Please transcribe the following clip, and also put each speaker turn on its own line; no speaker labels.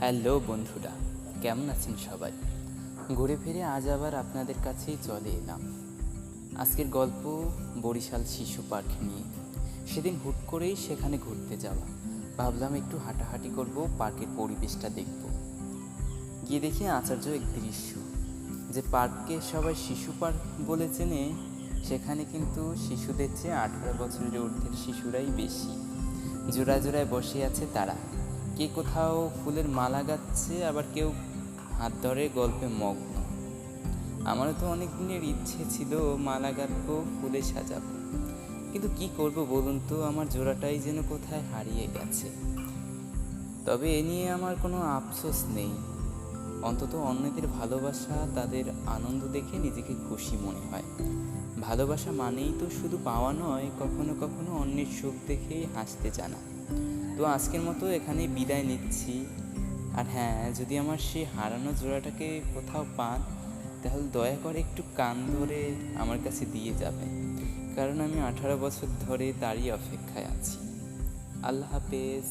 Hello বন্ধুরা, কেমন আছেন সবাই? ঘুরে ফিরে আজ আবার আপনাদের কাছেই চলে এলাম। আজকের গল্প বরিশাল শিশু পার্ক নিয়ে। সেদিন হুট করেই সেখানে ঘুরতে যাওয়া। ভাবলাম একটু হাঁটাহাঁটি করব, পার্কের পরিবেশটা দেখব। গিয়ে দেখি আচার্য এক দৃশ্য, যে পার্ককে সবাই শিশু পার্ক বলে চেনে। সেখানে কিন্তু শিশুদের চেয়ে আঠারো বছরের ঊর্ধ্বের শিশুরাই বেশি। জোড়ায় জোড়ায় বসে আছে তারা। কে কোথাও ফুলের মালা গাচ্ছে, আবার কেউ হাত ধরে গল্পে মগ্ন। আমারও তো অনেক দিনের ইচ্ছে ছিল মালা গাঁথবো, ফুলে সাজাবো। কিন্তু কি করব বলুন তো, আমার জোড়াটাই যেন কোথায় হারিয়ে গেছে। তবে এ নিয়ে আমার কোনো আফসোস নেই। অন্তত অন্যদের ভালোবাসা, তাদের আনন্দ দেখে নিজেকে খুশি মনে হয়। ভালোবাসা মানেই তো শুধু পাওয়া নয়, কখনো কখনো অন্যের সুখ দেখেই হাসতে জানা। তো আজকের মতো এখানে বিদায় নিচ্ছি। আর হ্যাঁ যদি আমার সেই হারানো জোড়াটাকে কোথাও পান, তাহলে দয়া করে একটু কান ধরে আমার কাছে দিয়ে যাবে কারণ আমি আঠারো বছর ধরে তারই অপেক্ষায় আছি। আল্লাহ হাফেজ।